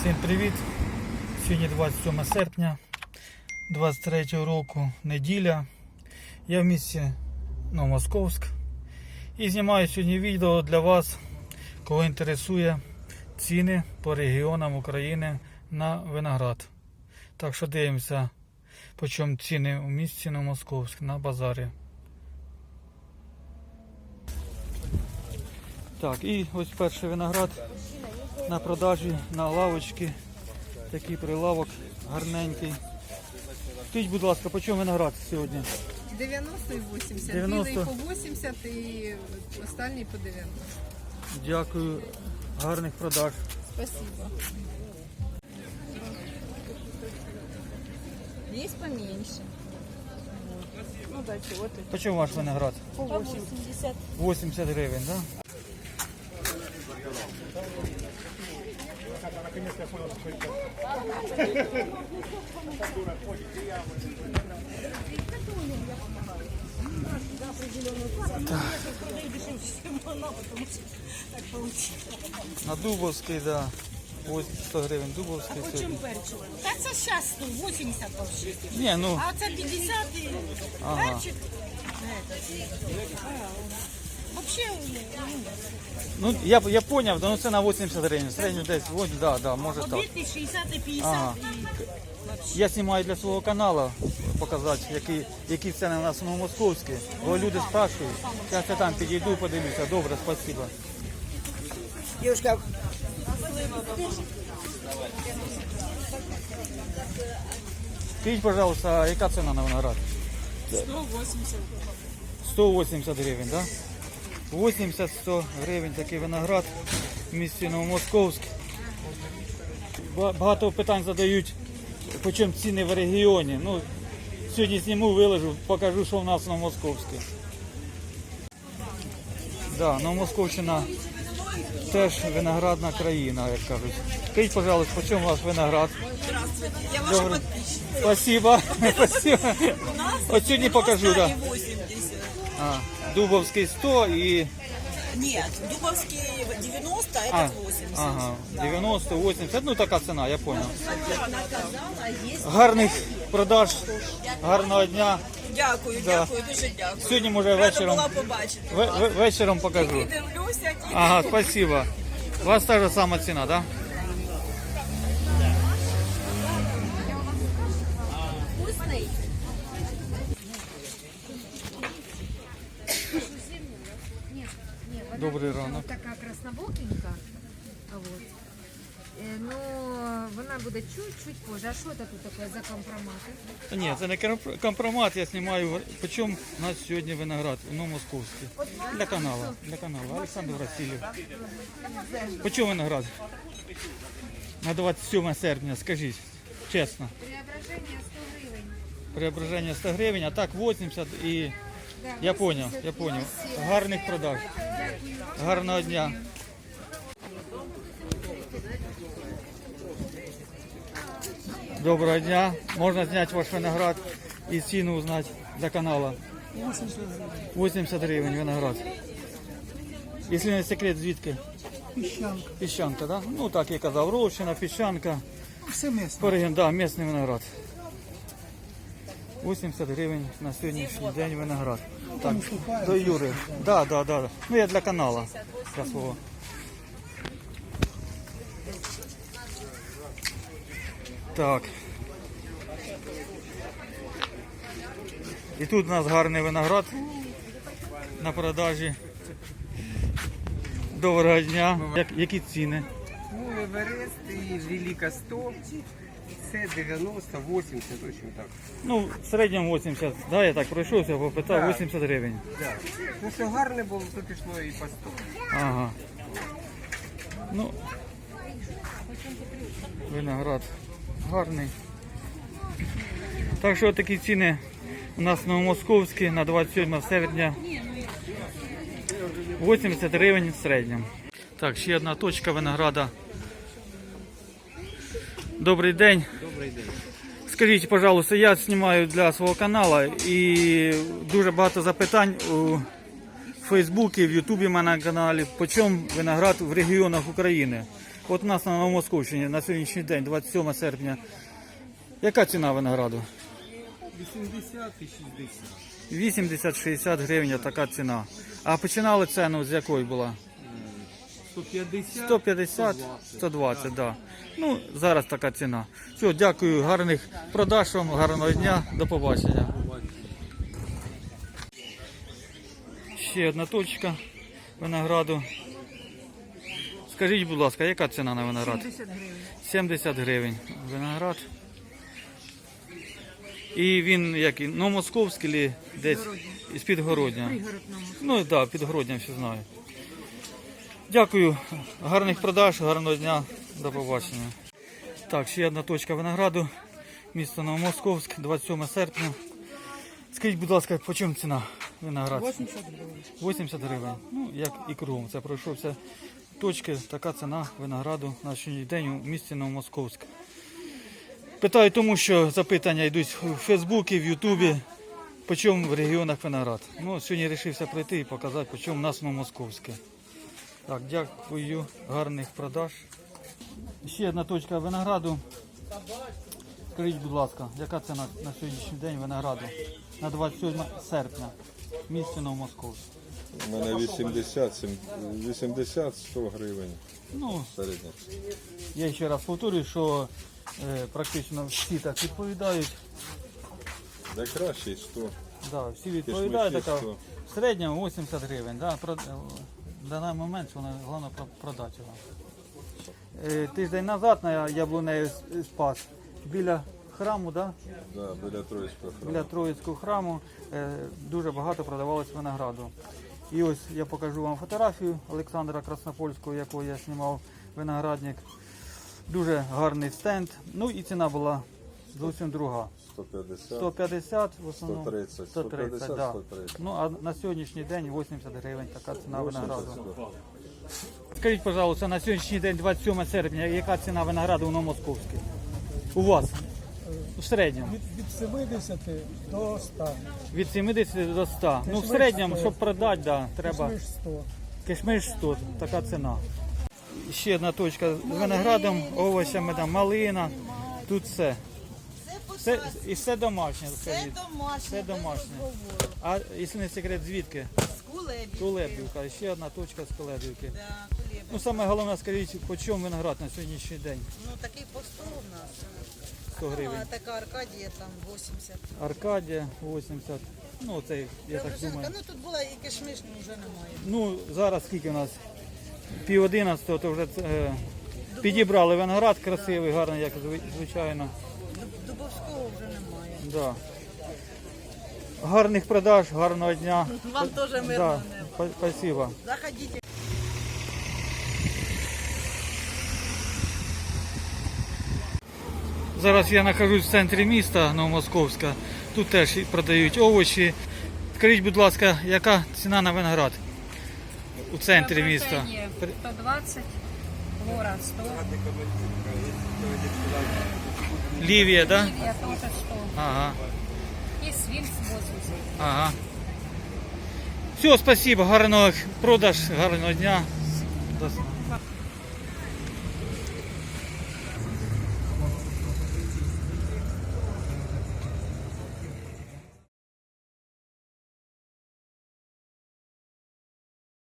Всім привіт! Сьогодні 27 серпня 23 року, неділя. Я в місті Новомосковськ і знімаю сьогодні відео для вас, кого інтересує ціни по регіонам України на виноград. Так що дивимося, по чому ціни у місті Новомосковськ на базарі. Так, і ось перший виноград на продажі на лавочці. Такий прилавок гарненький. Скажіть, будь ласка, по чому виноград сьогодні? 90 і 80. 90. Білий по 80 і останній по 90. Дякую, гарних продаж. Спасибо. Есть поменьше. Ну да, чего ты? По чому ваш виноград? По 80. 80 гривень, так? Да? На Дубовський, да. Ось 100 гривень Дубовський сьогодні. Та це зараз 80 вообще. Ні, ну, А це 50 і Ага. перчик. Вообще, ну я, я поняв, ну це на 80 гривень. Середньо десь, ось, да, да, може так. обідний 60 і 50. Ага. Я знімаю для свого каналу показати, які, які ціни у нас в Новомосковській. Бо люди спрашують. Зараз я там підійду, подивлюся. Добре, спасибо. Девушка, Скажіть, пожалуйста, яка ціна на виноград? 180. 180 гривень, так? Да? 80-100 гривень такий виноград в місті Новомосковськ. Багато питань задають, по чому ціни в регіоні. Ну, сьогодні зніму, виложу, покажу, що в нас в Новомосковську. Да, Новомосковщина теж виноградна країна, як кажуть. Скажіть, пожалуйста, по чому ваш виноград? я ваша Добре. подписчица. Спасибо. Спасибо. У нас От сьогодні покажу, да. 80. А, Дубовський 100 і Нет, Дубовский 90, а этот 80. ага, 90, 80, ну така ціна, я понял. Гарних продаж, гарного дня. Дякую, Да. дякую, дуже дякую. Сьогодні може Рада вечором, була побачити. ве- ве- вечором покажу. Дивлюся, Ага, спасибо. У вас та же сама ціна, да? Добрий ранок. Така краснобокенька. А Вот. Е, Ну, вона буде чуть-чуть позже. А що це тут таке за компромати? Та Ні, це не компромат, я знімаю. Почому у нас сьогодні виноград у Новомосковській? Для каналу. Для каналу. Олександр Васильєв. Почому виноград? На 27 серпня, скажіть, чесно. Преображення 100 гривень. Преображення 100 гривень, а так 80 і я поняв, я поняв. Гарних продаж. Гарного дня. Доброго дня. Можна зняти ваш виноград і ціну узнати для каналу. 80 гривень виноград. Якщо не секрет, звідки? Піщанка. Піщанка, так? Да? Ну так я казав, Ровщина, піщанка. Все місце. Пореген, да, місний виноград. 80 гривень на сьогоднішній день виноград. Так, до Юри. Да, да, да. Ну я для каналу. Для свого. Так. І тут у нас гарний виноград на продажі. Доброго дня. Як, які ціни? Ну, Эверест и Велика 100, це 90, 80, в так. Ну, в середньому 80, да, я так пройшовся, попитав, Так. 80 гривень. Да. Ну, що гарне було, то пішло і по 100. Ага. Ну, виноград гарний. Так що такі ціни у нас на Московській на 27 серпня. 80 гривень в середньому. Так, ще одна точка винограда. Добрий день. Добрий день. Скажіть, пожалуйста, я знімаю для свого каналу і дуже багато запитань у Фейсбуці, в Ютубі на каналі, по чому виноград в регіонах України. От у нас на Новомосковщині на сьогоднішній день, 27 серпня. Яка ціна винограду? 80 і 60. 80-60 гривень така ціна. А починали ціну з якої була? 150. 150, 120, так. Да. Ну, зараз така ціна. Все, дякую, гарних продаж вам, гарного дня, до побачення. Ще одна точка винограду. Скажіть, будь ласка, яка ціна на виноград? 70 гривень. 70 гривень виноград. І він який? Ну, московський чи десь із підгородня. Ну так, да, підгородня всі знаю. Дякую. Гарних продаж, гарного дня. До побачення. Так, ще одна точка винограду. Місто Новомосковськ, 27 серпня. Скажіть, будь ласка, по чому ціна виноград? 80 гривень. 80 гривень. Ну, як і кругом. Це пройшовся точки, така ціна винограду на сьогоднішній день у місті Новомосковськ. Питаю тому, що запитання йдуть в Фейсбуці, в Ютубі. По чому в регіонах виноград? Ну, сьогодні вирішився прийти і показати, по чому у нас Новомосковське. Так, дякую, гарних продаж. Ще одна точка винограду. Скажіть, будь ласка, яка ціна на сьогоднішній день винограду? На 27 серпня в місті Новомосковськ. У мене 80 80 100 гривень Ну, середня. я ще раз повторюю, що е, практично всі так відповідають. Де краще 100. Да, всі відповідають, така в середньому 80 гривень. Да, про, в даний момент вона головне про- продати його. Е, тиждень назад на яблунею спас біля храму, да? Да, біля Троїцького храму. біля Троїцького храму е, дуже багато продавалось винограду. І ось я покажу вам фотографію Олександра Краснопольського, якого я знімав виноградник. Дуже гарний стенд. Ну і ціна була зовсім друга. 150, 150 в основному. 130, 130, 150, да. 130. Ну а на сьогоднішній день 80 гривень така ціна винограду. 100. Скажіть, пожалуйста, на сьогоднішній день, 27 серпня, яка ціна винограду у Новомосковській? У вас? В середньому? Від, від 70 до 100. Від 70 до 100. Ну, в Кишмиш середньому, 100. щоб продати, да, треба. Кишмиш 100. Кишмиш 100, така ціна. Ще одна точка з виноградом, овочами, там, малина. Тут все. Все, і все домашнє, скажіть. домашнє. Все домашнє. розговору. А якщо не секрет, звідки? З кулебі. Кулебівка. Ще одна точка з Кулебівки. Да, кулебі. Ну, саме головне, скажіть, по чому виноград на сьогоднішній день? Ну такий по 100 у нас. 100 гривень. А така Аркадія там 80. Аркадія 80. Ну, це, я так Преображенка. думаю. Ну тут була і кишмиш, ну вже немає. Ну, зараз скільки у нас? Пів одинадцятого, то вже е, підібрали виноград красивий, гарний, як зви- звичайно. Да. Гарних продаж, гарного дня. Вам теж мирного Да, неба. спасибо. Заходіть. Зараз я знаходжусь в центрі міста Новомосковська. Тут теж продають овочі. Скажіть, будь ласка, яка ціна на виноград у центрі міста? 120, гора 100, Лівія, так? Да? я тоже 100. Ага. И свинц 80. Ага. Все, спасибо, гарного продаж, гарного дня. До-